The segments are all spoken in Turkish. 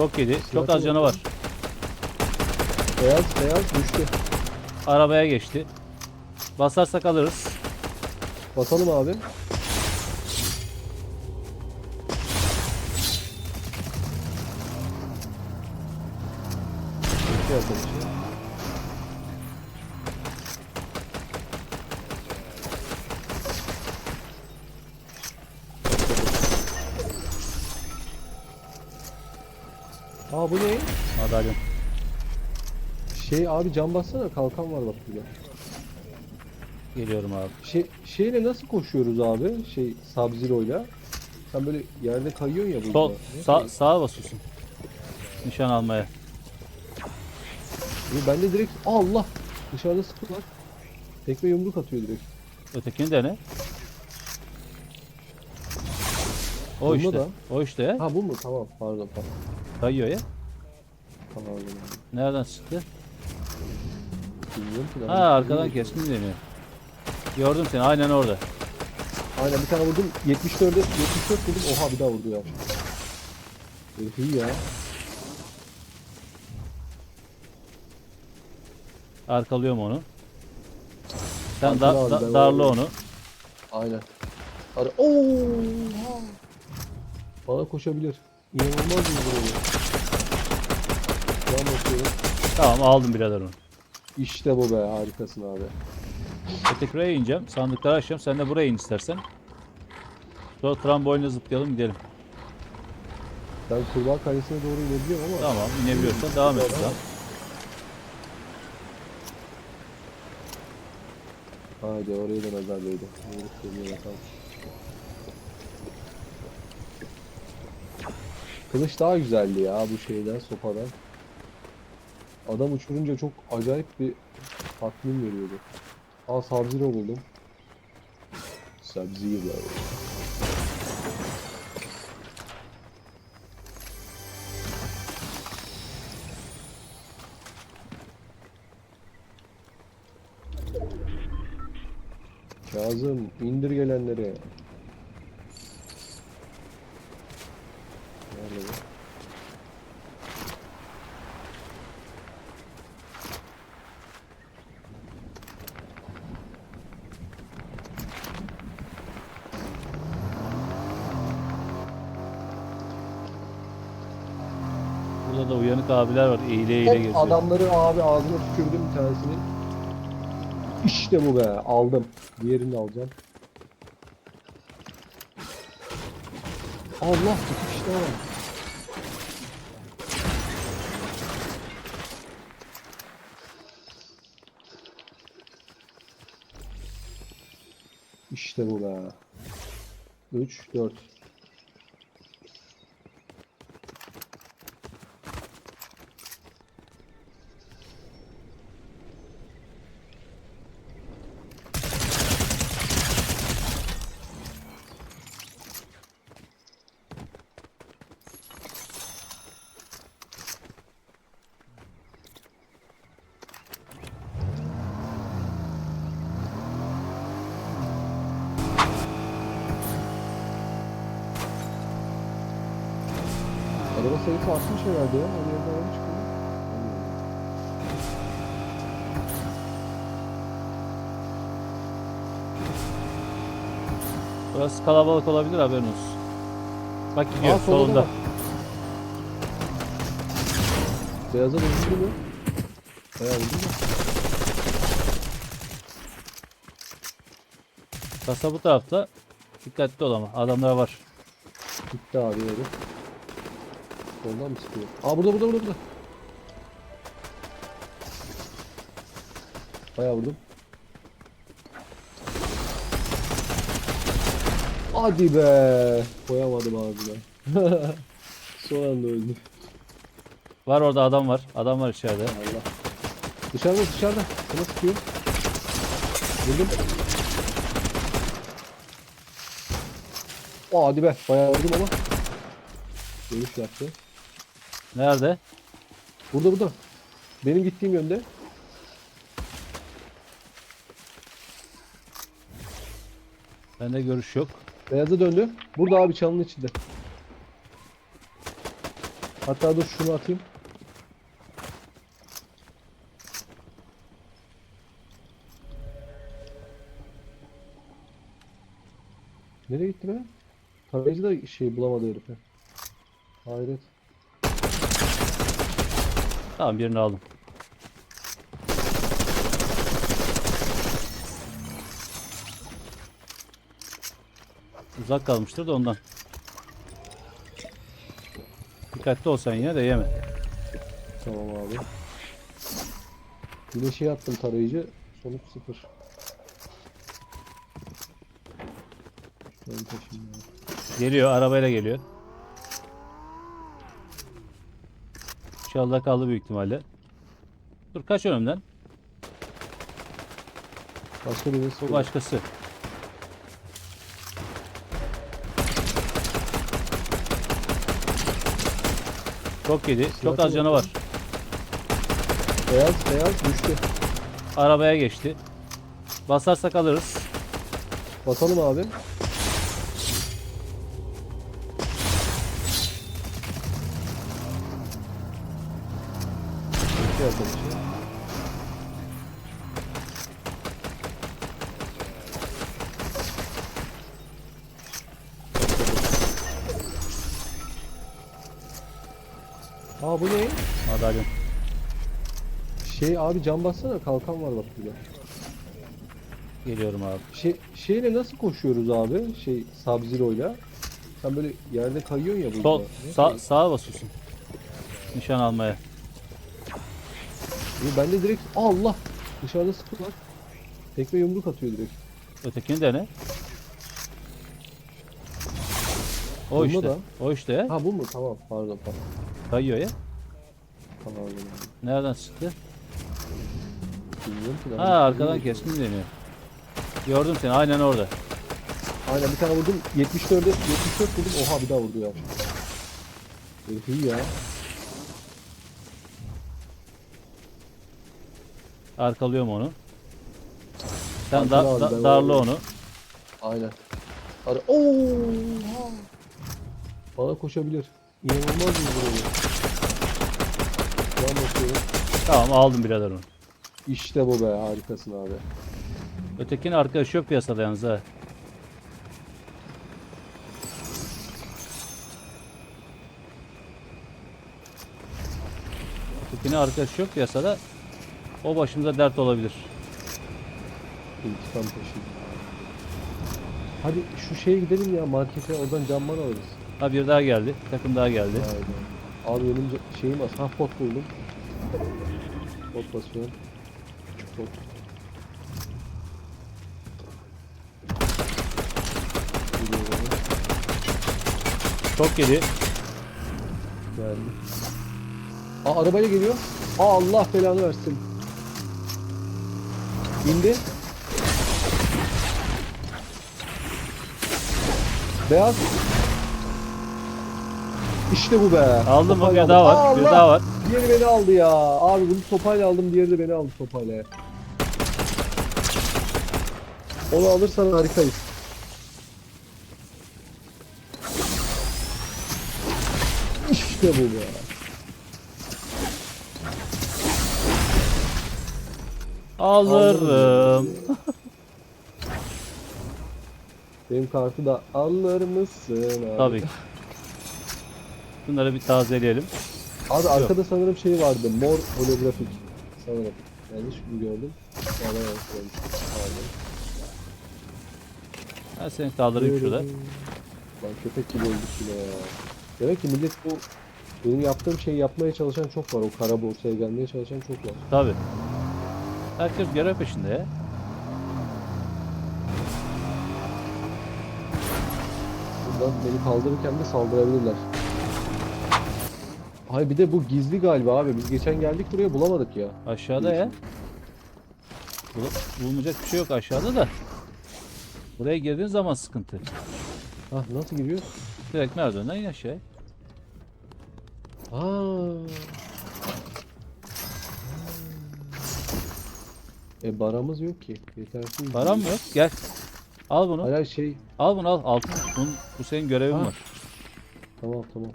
Çok yedi. Çok az canı var. Beyaz beyaz düştü. Arabaya geçti. Basarsak alırız. Basalım abi. Aa bu ne? Madalyon. Şey abi cam bassana kalkan var bak burada. Geliyorum abi. Şey, şeyle nasıl koşuyoruz abi? Şey Sub-Zero'yla. Sen böyle yerde kayıyorsun ya burada. Sol, sağ, sağa basıyorsun. Nişan almaya. İyi, Ben de direkt Allah dışarıda sıkı var. Tekme yumruk atıyor direkt. Ötekini dene. O Bunda işte. da. O işte. Ha bu mu? Tamam pardon pardon. Kayıyor ya. Tamam. Nereden çıktı? Bilmiyorum ki. Ha arkadan keskin deniyor. Gördüm seni aynen orada. Aynen bir tane vurdum. 74'e 74 vurdum. Oha bir daha vurdu ya. Herif iyi ya. Arkalıyorum onu. Sen da, da- darla onu. Aynen. Ara Oha! Bana koşabilir. İnanılmaz bir vuruyor. Can basıyorum. Tamam aldım birader onu. İşte bu be harikasın abi. Öteki buraya ineceğim. Sandıkları açacağım. Sen de buraya in istersen. Sonra trambolinle zıplayalım gidelim. Ben kurbağa kalesine doğru inebiliyorum ama Tamam inebiliyorsan devam et buradan. Haydi oraya da nazar değdi. Vuruk geliyor bakalım. Kılıç daha güzeldi ya bu şeyden sopadan. Adam uçurunca çok acayip bir tatmin veriyordu. Aa Sub-Zero buldum. Sub-Zero. Kazım indir gelenleri. Nerede bu? Burada da uyanık abiler var. Eğile eğile Hop, geziyor. adamları abi ağzına tükürdüm bir tanesini. İşte bu be aldım. Diğerini de alacağım. Allah kişi daha var. İşte bu be. 3 4 Araba sayısı artmış herhalde ya. Her yerden araba çıkıyor. Burası kalabalık olabilir haberin olsun. Bak gidiyor Aa, solunda solunda. Beyaza vurdu mu? Bayağı vurdu mu? Kasa bu tarafta. Dikkatli ol ama adamlar var. Gitti abi herif. Soldan mı sıkıyor? Aa burada burada burada burada. Bayağı vurdum. Hadi be. Koyamadım ağzına. Son anda öldü. Var orada adam var. Adam var içeride. Allah. Dışarıda dışarıda. Sana sıkıyor. Vurdum. Aa, hadi be. Bayağı vurdum ama. Dönüş yaptı. Nerede? Burada burada. Benim gittiğim yönde. Bende görüş yok. Beyaza döndü. Burada abi çalının içinde. Hatta dur şunu atayım. Nereye gitti be? Tarayıcı da şey bulamadı herife. Hayret. Tamam birini aldım. Uzak kalmıştır da ondan. Dikkatli ol sen yine de yeme. Tamam abi. Yine şey attım tarayıcı. Sonuç sıfır. Ben taşıyayım ya. Geliyor arabayla geliyor. İnşallah kaldı büyük ihtimalle. Dur kaç önümden. Başka birisi Bu başkası. Çok yedi. Çok az canı var. Beyaz beyaz düştü. Arabaya geçti. Basarsak alırız. Basalım abi. Şey. Aa bu ne? Madalyon. Şey abi cam bassana kalkan var bak burada. Geliyorum abi. Şey, şeyle nasıl koşuyoruz abi? Şey Sub-Zero'yla. Sen böyle yerde kayıyorsun ya burada. Sol, sağ, sağa basıyorsun. Nişan almaya. Ben de direkt Allah dışarıda sıkı var. Tekme yumruk atıyor direkt. Ötekini dene. O Bunda işte. da. O işte. Ha bu mu? Tamam pardon pardon. Kayıyor ya. Tamam. Nereden çıktı? Bilmiyorum ki. Ha arkadan keskin deniyor. Gördüm seni aynen orada. Aynen bir tane vurdum. 74'e 74 vurdum. Oha bir daha vurdu ya. Herif iyi ya. Arkalıyorum onu. Sen da, da- darla onu. Aynen. Ara Oha! Bana koşabilir. İnanılmaz bir. Can basıyorum. Tamam aldım birader onu. İşte bu be harikasın abi. Ötekinin arkadaşı yok piyasada yalnız ha. Ötekinin arkadaşı yok piyasada. O başımıza dert olabilir. İntikam taşıyın. Hadi şu şeye gidelim ya markete oradan camman alırız. Ha bir daha geldi. Takım daha geldi. Aynen. Abi benim şeyim az. Ha pot buldum. Pot basıyorum. Geliyor bana. Çok yedi. Geldi. Aa arabayla geliyor. Aa Allah belanı versin. İndi. Beyaz. İşte bu be. Aldım? Sopayla Bir daha var. aldım. Bir Allah! daha var. Diğeri beni aldı ya. Abi bunu sopayla aldım, diğeri de beni aldı sopayla. Onu alırsan harikayız. İşte bu be. Alırım. Benim kartı da alır mısın abi? Tabii. Bunları bir tazeleyelim. Abi arkada sanırım şey vardı. Mor holografik. Sanırım. Yanlış mı gördüm? Valla yanlış görmüş. Pardon. Ben seni kaldırayım şurada. Lan köpek gibi öldük yine ya. Demek ki millet bu benim yaptığım şeyi yapmaya çalışan çok var. O kara borsaya gelmeye çalışan çok var. Tabii. Herkes görev peşinde ya. Buradan beni kaldırırken de saldırabilirler. Hayır bir de bu gizli galiba abi. Biz geçen geldik buraya bulamadık ya. Aşağıda ya. Bul- Bulunacak bir şey yok aşağıda da. Buraya girdiğin zaman sıkıntı. Hah nasıl giriyor? Direkt merdivenden in aşağıya. Aa. E baramız yok ki. Yetersiz. Param mı yok? Gel. Al bunu. Hala şey Al bunu al. Altın. Bunun, bu senin görevin Ha. var. tamam tamam.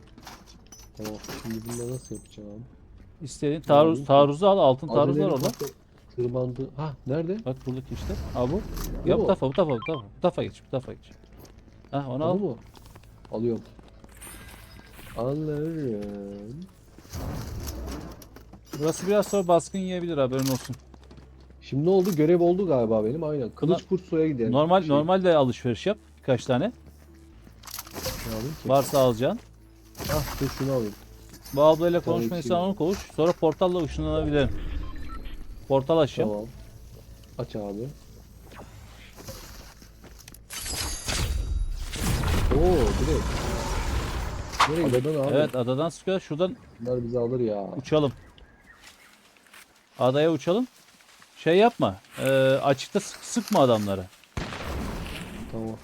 Tamam. Şimdi bunu nasıl yapacağım? İstediğin taarruz, taarruzu al. Altın taarruz var orada. Tırmandı. Ha nerede? Bak buradaki işte. Al bu. Ya bu mu? tarafa bu tarafa bu tarafa. Bu tarafa geç. Bu tarafa geç. Ha onu Al al. mu? Alıyorum. Alırım. Burası biraz sonra baskın yiyebilir haberin olsun. Şimdi ne oldu? Görev oldu galiba benim. Aynen. Kılıç Buna- Kursu'ya gidelim. Normal Şey, normalde alışveriş yap. Birkaç tane. ne alayım ki? Varsa alacaksın. Ah dur şunu alayım. Bu ablayla Tabii konuşmaysan ki. onu konuş. Sonra portalla ışınlanabilirim. Portal açacağım. Tamam. Aç abi. Oo direkt. Nereye gidiyorsun abi? Evet adadan sıkıyor. Şuradan Bunlar bizi alır ya. uçalım. Adaya uçalım. Şey yapma. e, açıkta sık, sıkma adamları. Tamam.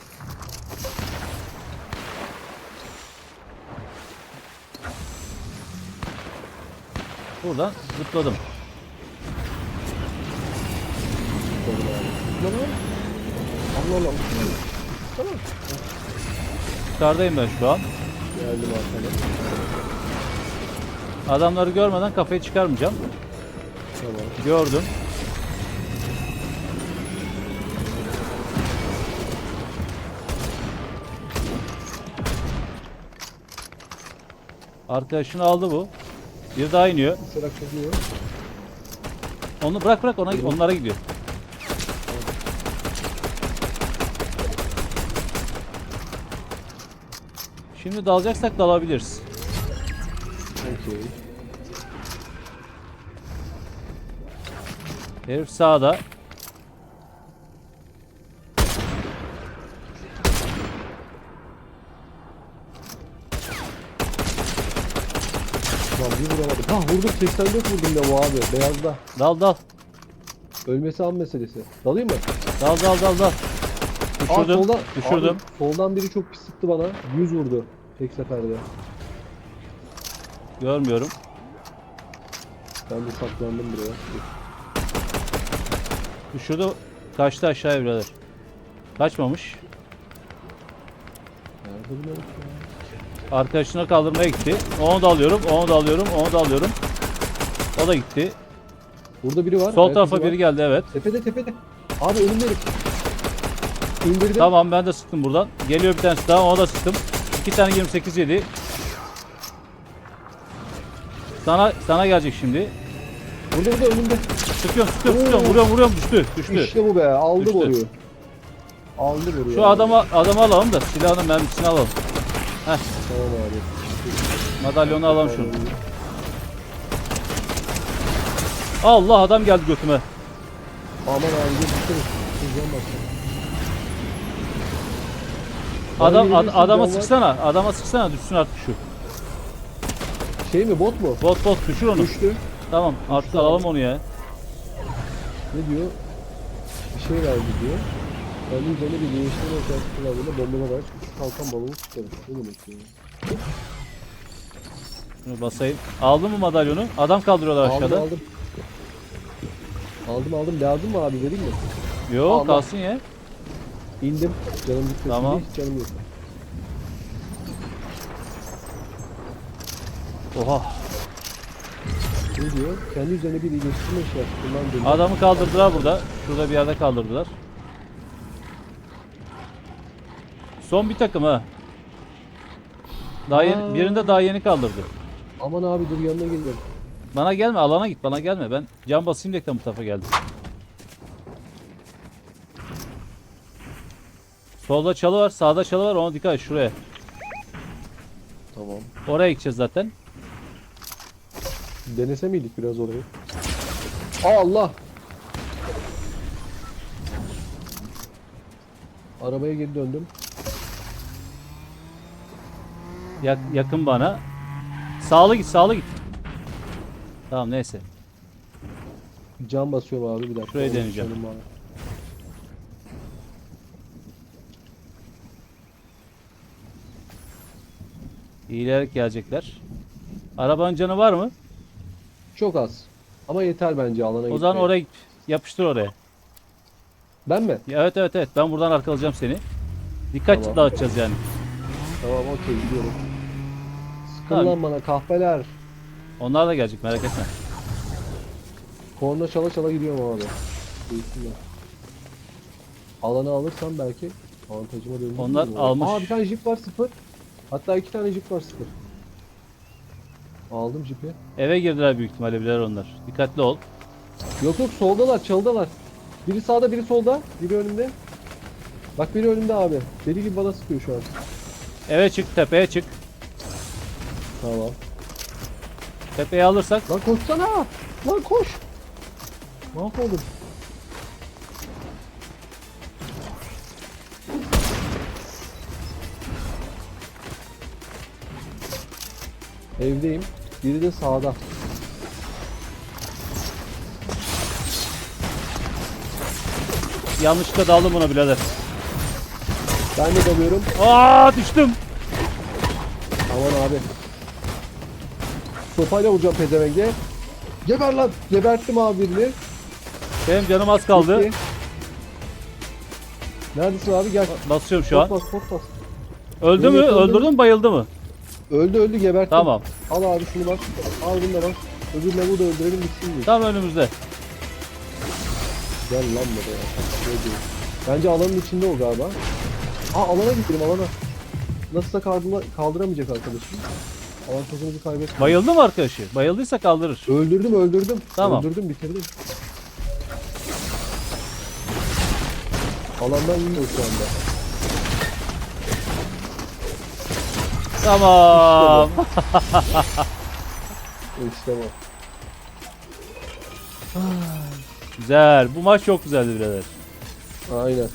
Buradan zıpladım. Allah Allah. Tamam. Yukarıdayım ben şu an. Geldim arkana. Adamları görmeden kafayı çıkarmayacağım. Tamam. Gördüm. Arkadaşını aldı bu. Bir daha iniyor. Onu bırak bırak ona onlara gidiyor. Şimdi dalacaksak dalabiliriz. Okey. Herif sağda. Lan bir vuramadım. Ha vurdum 84 vurdum ya bu abi. Beyazda. Dal dal. Ölmesi an meselesi. Dalayım mı? Dal dal dal dal. Aa, Düşürdüm. soldan, düşürdüm. Abi, soldan biri çok pis sıktı bana. 100 vurdu. Tek seferde. Görmüyorum. Ben de saklandım buraya. Düşürdü. Kaçtı aşağıya birader. Kaçmamış. Nerede bu ya? Arkadaşına kaldırmaya gitti. Onu da alıyorum. Onu da alıyorum. Onu da alıyorum. O da gitti. Burada biri var. Sol ayak tarafa var. biri geldi evet. Tepede tepede. Abi önümde herif. İndirdim. Tamam ben de sıktım buradan. Geliyor bir tanesi daha ona da sıktım. İki tane 28 yedi. Sana sana gelecek şimdi. Burada burada önümde. Sıkıyorum sıkıyorum sıkıyorum. Vuruyorum vuruyorum düştü düştü. İşte bu be. Aldı Düştü. boruyu. Aldı boruyu. Şu abi. adama adamı alalım da silahını mermisini alalım. Tamam abi. Madalyonu alalım şunu. Allah adam geldi götüme. Aman abi Hızlan bak. Adam ad- adama sıksana. Adama sıksana düşsün artık şu. Şey mi bot mu? Bot bot düşür onu. Düştü. Tamam artık alalım onu ya. Ne diyor? Bir şey verdi diyor. Kendi üzerine bir değiştirme şartı kullandığında bombama var. Üç kalkan balonu tutarım. Ne demek ya? Şunu basayım. Aldın mı madalyonu? Adam kaldırıyorlar Aldım aşağıda. aldım. Aldım aldım. Lazım mı abi vereyim mi? Yok Allah. kalsın ya. İndim. Canım gitmesin Tamam. diye hiç canım yok. Oha. Ne diyor? Kendi üzerine bir iyileştirme şartı kullandığında Adamı kaldırdılar burada. Şurada bir yerde kaldırdılar. Son bir takım ha. Daha yeni, Aa. birinde daha yeni kaldırdı. Aman abi dur yanına geliyorum. Bana gelme alana git bana gelme. Ben can basayım diye bu tarafa geldim. Solda çalı var sağda çalı var ona dikkat et şuraya. Tamam. Oraya gideceğiz zaten. Denese miydik biraz orayı? Allah! Arabaya geri döndüm. Yak- yakın bana. Sağlı git sağlı git. Tamam neyse. Cam basıyorum abi bir dakika. Şurayı deneyeceğim. canım var. İyilerek gelecekler. Arabanın canı var mı? Çok az. Ama yeter bence alana O zaman gitmeye. oraya git. Yapıştır oraya. Ben mi? Ya Evet evet evet ben buradan arkalayacağım seni. Dikkat Tamam. dağıtacağız yani. Tamam okey gidiyorum. Bakın lan bana kahpeler. Onlar da gelecek merak etme. Korna çala çala gidiyorum abi. Buyursunlar. Alanı alırsam belki avantajıma dönürüm. Onlar almış. Aa bir tane jip var sıfır. Hatta iki tane jip var sıfır. Aldım jipi. Eve girdiler büyük ihtimalle birer onlar. Dikkatli ol. Yok yok soldalar çalıdalar. Biri sağda biri solda. Biri önümde. Bak biri önümde abi. Deli gibi bana sıkıyor şu an. Eve çık tepeye çık. Tamam. Tepeye alırsak Lan koşsana. Lan koş. Mahvoldum. Evdeyim. Biri de sağda. yanlışlıkla daldım buna birader. Ben de dalıyorum. Aa düştüm. Aman abi. Sopayla vuracağım pezevenge. Geber lan. Geberttim abi birini. Benim canım az kaldı. Bitti. Neredesin abi gel. Basıyorum şu an. Bas pot bas. Öldü mü? Öldü, öldü. Öldürdün mü bayıldı mı? Öldü öldü geberttim. Tamam. Al abi şunu bak. Al bunu da bak. Öbür lavuğu da öldürelim bitsin diye. Tam önümüzde. Gel lan buraya. Diyor? Bence alanın içinde o galiba. Aa alana gidelim alana. Nasılsa kaldıra, kaldıramayacak arkadaşım. Avantajımızı kaybetmeyelim. Bayıldı mı arkadaşı? Bayıldıysa kaldırır. Öldürdüm öldürdüm. Tamam. Öldürdüm bitirdim. Alandan yiyor şu anda. Tamam. İşte bu. Güzel. Bu maç çok güzeldi birader. Aynen.